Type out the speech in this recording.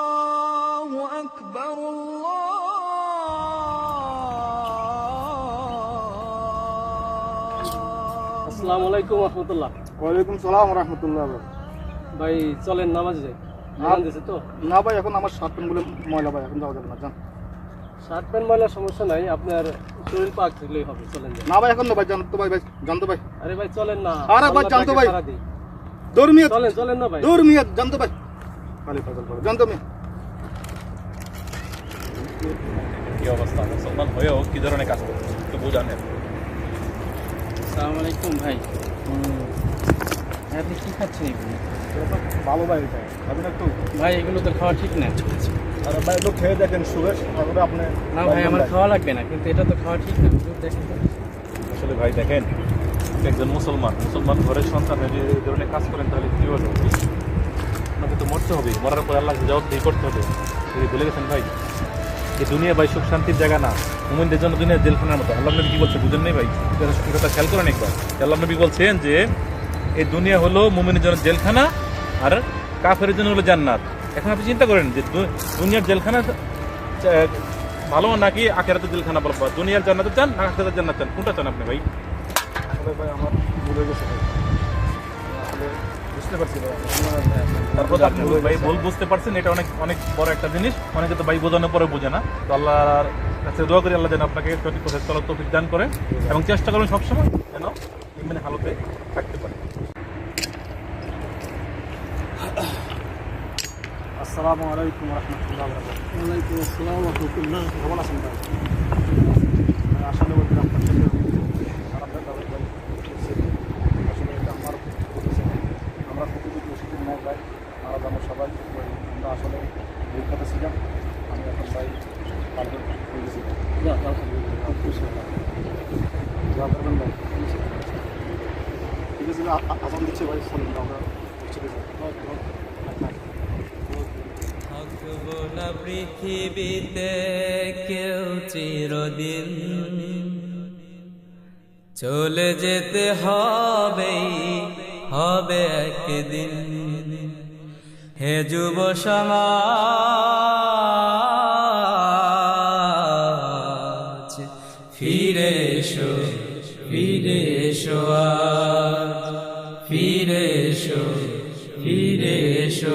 الله أكبر الله আসসালামু আলাইকুম রহমতুল্লাহ ওয়ালাইকুম সালাম রহমতুল্লাহ ভাই চলেন নামাজে যাই নামাজ দিছে তো না ভাই এখন আমার সাত বলে ময়লা ভাই এখন যাওয়া যাবে না যান শার্ট প্যান্ট ময়লার সমস্যা নাই আপনার শরীর পাক থাকলেই হবে চলেন যাই না ভাই এখন না ভাই জানতো ভাই ভাই জানতো ভাই আরে ভাই চলেন না আরে ভাই, আল্লাহ জানতো তাকে ভাই। সাড়া দিই। দৌড় চলেন চলেন না ভাই। দৌড় জানতো ভাই খালি ফজল করে। জানতো মিয়া কি অবস্থা? মুসলমান হয়েও কি ধরনের কাজ করছে? একটু আলাইকুম ভাই। আপনি কি খাচ্ছেন এগুলো ভালো ভাই এটা। খাবেন একটু ভাই এগুলো তো খাওয়া ঠিক না। আরে ভাই একটু খেয়ে দেখেন সুরেশ তারপরে আপনি না ভাই আমার খাওয়া লাগবে না কিন্তু এটা তো খাওয়া ঠিক না দেখেন। আসলে ভাই দেখেন একজন মুসলমান মুসলমান ঘরের সন্তান যদি এই ধরনের কাজ করেন তাহলে কি হবে? আপনাকে তো মরতে হবে, মরার পর আল্লাহ জবাবদিহি করতে হবে। যদি ভুলে গেছেন ভাই? এই দুনিয়া ভাই সুখ শান্তির জায়গা না। মুমিনদের জন্য দুনিয়া জেলখানার মতো। আল্লাহ নবী কি বলছে বুঝেন নেই ভাই? কথা, খেয়াল করেন একবার। আল্লাহ নবী বলছেন যে, এই দুনিয়া হলো মুমিনের জন্য জেলখানা আর কাফের জন্য হলো জান্নাত। এখন আপনি চিন্তা করেন যে দুনিয়ার জেলখানা ভালো নাকি আখেরাতে জেলখানা ভালো দুনিয়ার জান্নাতে চান না আখেরাতে জান্নাত চান? কোনটা চান আপনি ভাই? আসলে ভাই আমার ভুলে গেছে ভাই। আসলে বুঝতে পারছি ভাই তারপর আপনি ভাই ভুল বুঝতে পারছেন এটা অনেক অনেক বড় একটা জিনিস। অনেকে তো ভাই বোঝানোর পরে বোঝে না। তো আল্লাহর কাছে দোয়া করি আল্লাহ যেন আপনাকে সঠিক পথে চলার তৌফিক দান করে এবং চেষ্টা করবেন সবসময় যেন ইমানে হালতে থাকতে পারে। আসসালামু আলাইকুম রহমতুল্লাহ ওয়ালাইকুম আসসালাম রহমতুল্লাহ। কেমন আছেন ভাই ভাই, আসলে বলতে আপনার সাথে খারাপ দেখা হলো ভাই আসলে এটা আমার বলেছে আমরা প্রতিদিন ওষুধ নেই ভাই আমরা যেন সবাই আমরা আসলে পরীক্ষাতে ছিলাম আমি এখন ভাই হয়ে পৃথিবীতে কেউ চিরদিন চলে যেতে হবে হবে একদিন হে যুব সমাজ ফিরে এসো ফিরে এসো ফিরে এসো ফিরে এসো